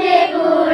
negro.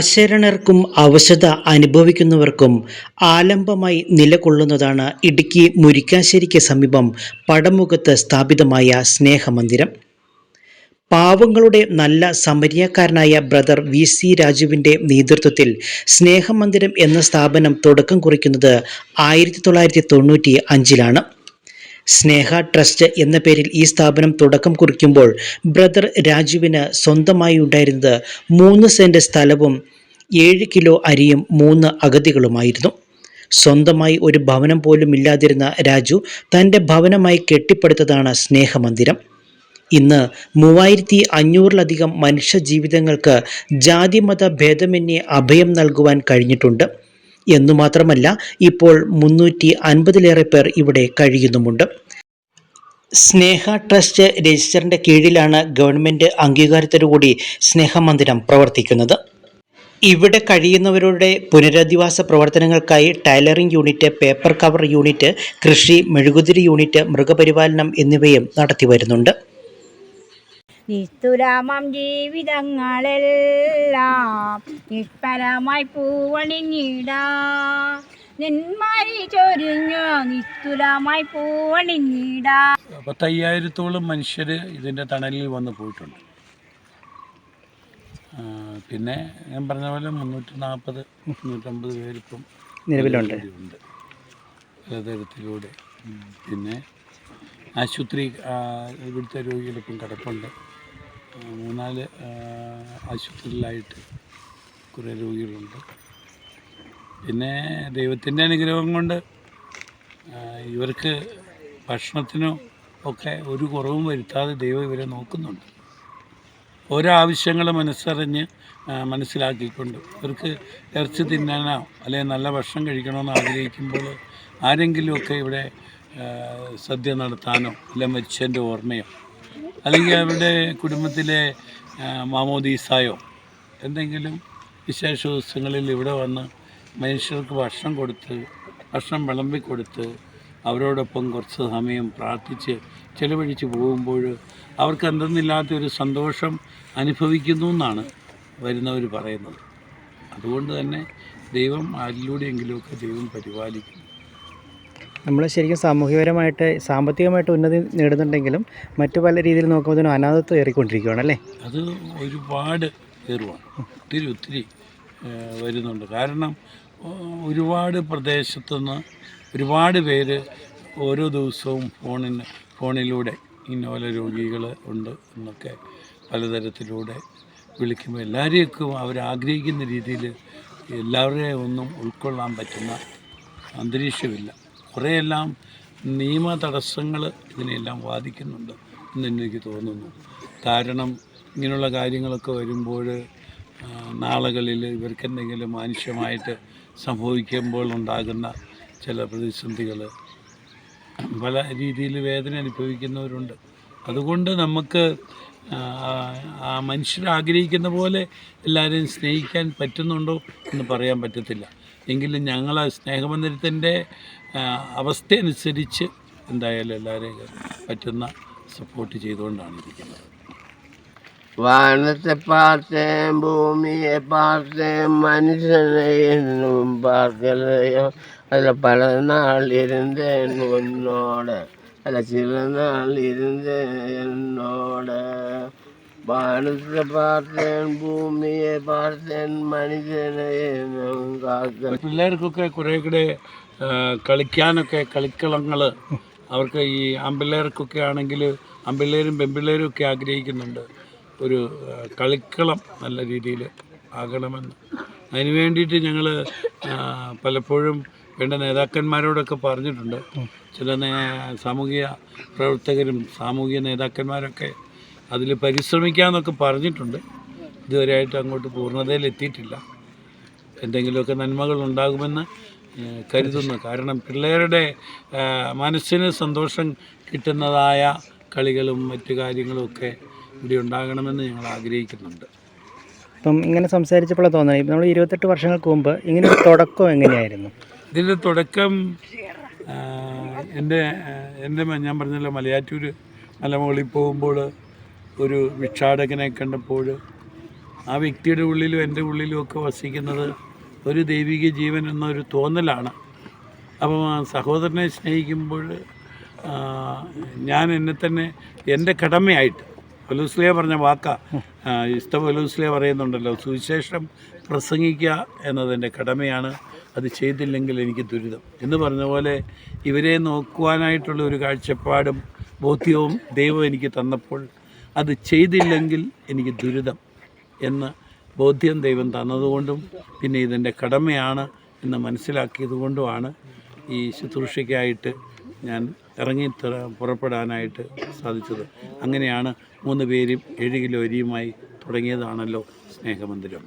അശരണർക്കും അവശത അനുഭവിക്കുന്നവർക്കും ആലംബമായി നിലകൊള്ളുന്നതാണ് Idukki മുരിക്കാശ്ശേരിക്ക് സമീപം പടമുഖത്ത് സ്ഥാപിതമായ സ്നേഹമന്ദിരം. പാവങ്ങളുടെ നല്ല സമരിയക്കാരനായ ബ്രദർ വി സി രാജുവിന്റെ നേതൃത്വത്തിൽ സ്നേഹമന്ദിരം എന്ന സ്ഥാപനം തുടക്കം കുറിക്കുന്നത് ആയിരത്തി തൊള്ളായിരത്തി തൊണ്ണൂറ്റി അഞ്ചിലാണ് സ്നേഹ ട്രസ്റ്റ് എന്ന പേരിൽ ഈ സ്ഥാപനം തുടക്കം കുറിക്കുമ്പോൾ ബ്രദർ രാജുവിന് സ്വന്തമായി ഉണ്ടായിരുന്നത് മൂന്ന് സെന്റ് സ്ഥലവും ഏഴ് കിലോ അരിയും മൂന്ന് അഗതികളുമായിരുന്നു. സ്വന്തമായി ഒരു ഭവനം പോലും ഇല്ലാതിരുന്ന രാജു തന്റെ ഭവനമായി കെട്ടിപ്പടുത്തതാണ് സ്നേഹമന്ദിരം. ഇന്ന് മൂവായിരത്തി അഞ്ഞൂറിലധികം മനുഷ്യ ജീവിതങ്ങൾക്ക് ജാതിമത ഭേദമന്യേ അഭയം നൽകുവാൻ കഴിഞ്ഞിട്ടുണ്ട്. എന്നു മാത്രമല്ല ഇപ്പോൾ മുന്നൂറ്റി അൻപതിലേറെ പേർ ഇവിടെ കഴിയുന്നുമുണ്ട്. സ്നേഹ ട്രസ്റ്റ് രജിസ്റ്ററിന്റെ കീഴിലാണ് ഗവൺമെന്റ് അംഗീകാരത്തോടുകൂടി സ്നേഹമന്ദിരം പ്രവർത്തിക്കുന്നത്. ഇവിടെ കഴിയുന്നവരുടെ പുനരധിവാസ പ്രവർത്തനങ്ങൾക്കായി tailoring unit paper cover unit കൃഷി മെഴുകുതിരി യൂണിറ്റ് മൃഗപരിപാലനം എന്നിവയും നടത്തി വരുന്നുണ്ട് നിസ്തുലാമം ജീവിതങ്ങളെല്ലാം നിഷ്പരമായി പൂവണിഞ്ഞിടാ. നെന്മാരി ചൊരിഞ്ഞു നിസ്തുലമായി പൂവണിഞ്ഞിടാ. പത്തയ്യായിരത്തോളം മനുഷ്യർ ഇതിന്റെ തണലിൽ വന്ന് പോയിട്ടുണ്ട്. പിന്നെ ഞാൻ പറഞ്ഞ പോലെ മുന്നൂറ്റി നാൽപ്പത് മുന്നൂറ്റമ്പത് പേരിപ്പം നിലവിലുണ്ട്. ഉണ്ട് പലതരത്തിലൂടെ പിന്നെ ആശുപത്രി ഇവിടുത്തെ രോഗികളിപ്പം കിടപ്പുണ്ട്. മൂന്നാൽ ആശുപത്രിയിലായിട്ട് കുറേ രോഗികളുണ്ട്. പിന്നെ ദൈവത്തിന്റെ അനുഗ്രഹം കൊണ്ട് ഇവർക്ക് ഭക്ഷണത്തിനും ഒക്കെ ഒരു കുറവും വരുത്താതെ ദൈവം ഇവരെ നോക്കുന്നുണ്ട്. ഓരോ ആവശ്യങ്ങൾ മനസ്സറിഞ്ഞ് മനസ്സിലാക്കിക്കൊണ്ട് ഇവർക്ക് ഇറച്ചി തിന്നാനോ അല്ലെങ്കിൽ നല്ല ഭക്ഷണം കഴിക്കണമെന്ന് ആഗ്രഹിക്കുമ്പോൾ ആരെങ്കിലുമൊക്കെ ഇവിടെ സദ്യ നടത്താനോ അല്ലെങ്കിൽ മരിച്ചതിന്റെ ഓർമ്മയോ അല്ലെങ്കിൽ അവരുടെ കുടുംബത്തിലെ മാമോദീസായോ എന്തെങ്കിലും വിശേഷ ദിവസങ്ങളിൽ ഇവിടെ വന്ന് മനുഷ്യർക്ക് ഭക്ഷണം കൊടുത്ത് ഭക്ഷണം വിളമ്പി കൊടുത്ത് അവരോടൊപ്പം കുറച്ച് സമയം പ്രാർത്ഥിച്ച് ചിലവഴിച്ച് പോകുമ്പോൾ അവർക്ക് എന്തെന്നില്ലാത്തൊരു സന്തോഷം അനുഭവിക്കുന്നു എന്നാണ് വരുന്നവർ പറയുന്നത്. അതുകൊണ്ട് തന്നെ ദൈവം ആരിലൂടെയെങ്കിലുമൊക്കെ ദൈവം പരിപാലിക്കുന്നു. നമ്മൾ ശരിക്കും സാമൂഹികപരമായിട്ട് സാമ്പത്തികമായിട്ട് ഉന്നതി നേടുന്നുണ്ടെങ്കിലും മറ്റു പല രീതിയിൽ നോക്കുമ്പോൾ അനാഥത്വം ഏറിക്കൊണ്ടിരിക്കുകയാണ് അല്ലേ? അത് ഒരുപാട് ഏറുവാണ്. ഒത്തിരി ഒത്തിരി വരുന്നുണ്ട്. കാരണം ഒരുപാട് പ്രദേശത്തുനിന്ന് ഒരുപാട് പേര് ഓരോ ദിവസവും ഫോണിന് ഫോണിലൂടെ ഇന്നോല രോഗികൾ ഉണ്ട് എന്നൊക്കെ പലതരത്തിലൂടെ വിളിക്കുമ്പോൾ എല്ലാവരെയൊക്കെ അവരാഗ്രഹിക്കുന്ന രീതിയിൽ എല്ലാവരെയും ഒന്നും ഉൾക്കൊള്ളാൻ പറ്റുന്ന അന്തരീക്ഷമില്ല. കുറേയെല്ലാം നിയമ തടസ്സങ്ങൾ ഇതിനെല്ലാം ബാധിക്കുന്നുണ്ട് എന്ന് എനിക്ക് തോന്നുന്നു. കാരണം ഇങ്ങനെയുള്ള കാര്യങ്ങളൊക്കെ വരുമ്പോൾ നാളുകളിൽ ഇവർക്ക് എന്തെങ്കിലും മാനുഷ്യമായിട്ട് സംഭവിക്കുമ്പോൾ ഉണ്ടാകുന്ന ചില പ്രതിസന്ധികൾ പല രീതിയിൽ വേദന അനുഭവിക്കുന്നവരുണ്ട്. അതുകൊണ്ട് നമുക്ക് ആ മനുഷ്യർ ആഗ്രഹിക്കുന്ന പോലെ എല്ലാവരെയും സ്നേഹിക്കാൻ പറ്റുന്നുണ്ടോ എന്ന് പറയാൻ പറ്റത്തില്ല. എങ്കിലും ഞങ്ങൾ സ്നേഹബന്ധനത്തിന്റെ അവസ്ഥയനുസരിച്ച് എന്തായാലും എല്ലാവരെയും പറ്റുന്ന സപ്പോർട്ട് ചെയ്തുകൊണ്ടാണ് ഇരിക്കുന്നത്. വാനത്തെ പാർത്തേം ഭൂമിയെ പാർത്തേം മനുഷ്യനെയും പാർക്കലയോ. അതിൽ പല നാളിരുന്നോട് അല്ല ചില നാൾ എന്നോട് വാനത്തെ പാർത്തൻ ഭൂമിയെ പാർത്തൻ മനുഷ്യനെ പിള്ളേർക്കൊക്കെ കുറേ കൂടെ കളിക്കാനൊക്കെ കളിക്കളങ്ങൾ അവർക്ക് ഈ അമ്പിള്ളേർക്കൊക്കെ ആണെങ്കിൽ അമ്പിള്ളേരും പെമ്പിള്ളേരും ഒക്കെ ആഗ്രഹിക്കുന്നുണ്ട്. ഒരു കളിക്കളം നല്ല രീതിയിൽ ആകണമെന്ന്. അതിന് വേണ്ടിയിട്ട് ഞങ്ങൾ പലപ്പോഴും വേണ്ട നേതാക്കന്മാരോടൊക്കെ പറഞ്ഞിട്ടുണ്ട്. ചില സാമൂഹിക പ്രവർത്തകരും സാമൂഹിക നേതാക്കന്മാരൊക്കെ അതിൽ പരിശ്രമിക്കാമെന്നൊക്കെ പറഞ്ഞിട്ടുണ്ട്. ഇതുവരെയായിട്ട് അങ്ങോട്ട് പൂർണതയിൽ എത്തിയിട്ടില്ല. എന്തെങ്കിലുമൊക്കെ നന്മകൾ ഉണ്ടാകുമെന്ന് കരുതുന്നു. കാരണം പിള്ളേരുടെ മനസ്സിന് സന്തോഷം കിട്ടുന്നതായ കളികളും മറ്റു കാര്യങ്ങളും ഒക്കെ ഇവിടെ ഉണ്ടാകണമെന്ന് ഞങ്ങൾ ആഗ്രഹിക്കുന്നുണ്ട്. ഇപ്പം ഇങ്ങനെ സംസാരിച്ചപ്പോഴാണ് തോന്നുന്നത്. നമ്മൾ ഇരുപത്തെട്ട് വർഷങ്ങൾക്ക് മുമ്പ് ഇങ്ങനെ ഒരു തുടക്കം എങ്ങനെയായിരുന്നു? ഇതിന്റെ തുടക്കം എന്റെ എന്റെ ഞാൻ പറഞ്ഞല്ലോ മലയാറ്റൂർ മലമുകളിൽ പോകുമ്പോൾ ഒരു ഭിക്ഷാടകനെ കണ്ടപ്പോൾ ആ വ്യക്തിയുടെ ഉള്ളിലും എന്റെ ഉള്ളിലും ഒക്കെ വസിക്കുന്നത് ഒരു ദൈവിക ജീവൻ എന്നൊരു തോന്നലാണ്. അപ്പം സഹോദരനെ സ്നേഹിക്കുമ്പോൾ ഞാൻ എന്നെ തന്നെ എന്റെ കടമയായിട്ട് പലൂസ്ലിയ പറഞ്ഞ വാക്ക. ഇഷ്ട പലൂസ്ലിയ പറയുന്നുണ്ടല്ലോ സുവിശേഷം പ്രസംഗിക്കുക എന്നതിന്റെ കടമയാണ് അത് ചെയ്തില്ലെങ്കിൽ എനിക്ക് ദുരിതം. എന്ന് പറഞ്ഞ പോലെ ഇവരെ നോക്കുവാനായിട്ടുള്ള ഒരു കാഴ്ചപ്പാടും ബോധ്യവും ദൈവം എനിക്ക് തന്നപ്പോൾ അത് ചെയ്തില്ലെങ്കിൽ എനിക്ക് ദുരിതം എന്ന് ബോധ്യം ദൈവം തന്നതുകൊണ്ടും പിന്നെ ഇതിന്റെ കടമയാണ് എന്ന് മനസ്സിലാക്കിയതുകൊണ്ടുമാണ് ഈ ശുശ്രൂഷയ്ക്കായിട്ട് ഞാൻ ഇറങ്ങി പുറപ്പെടാനായിട്ട് സാധിച്ചത്. അങ്ങനെയാണ് മൂന്ന് പേരും ഏഴ് കിലോ അരിയുമായി തുടങ്ങിയതാണല്ലോ സ്നേഹമന്ദിരം.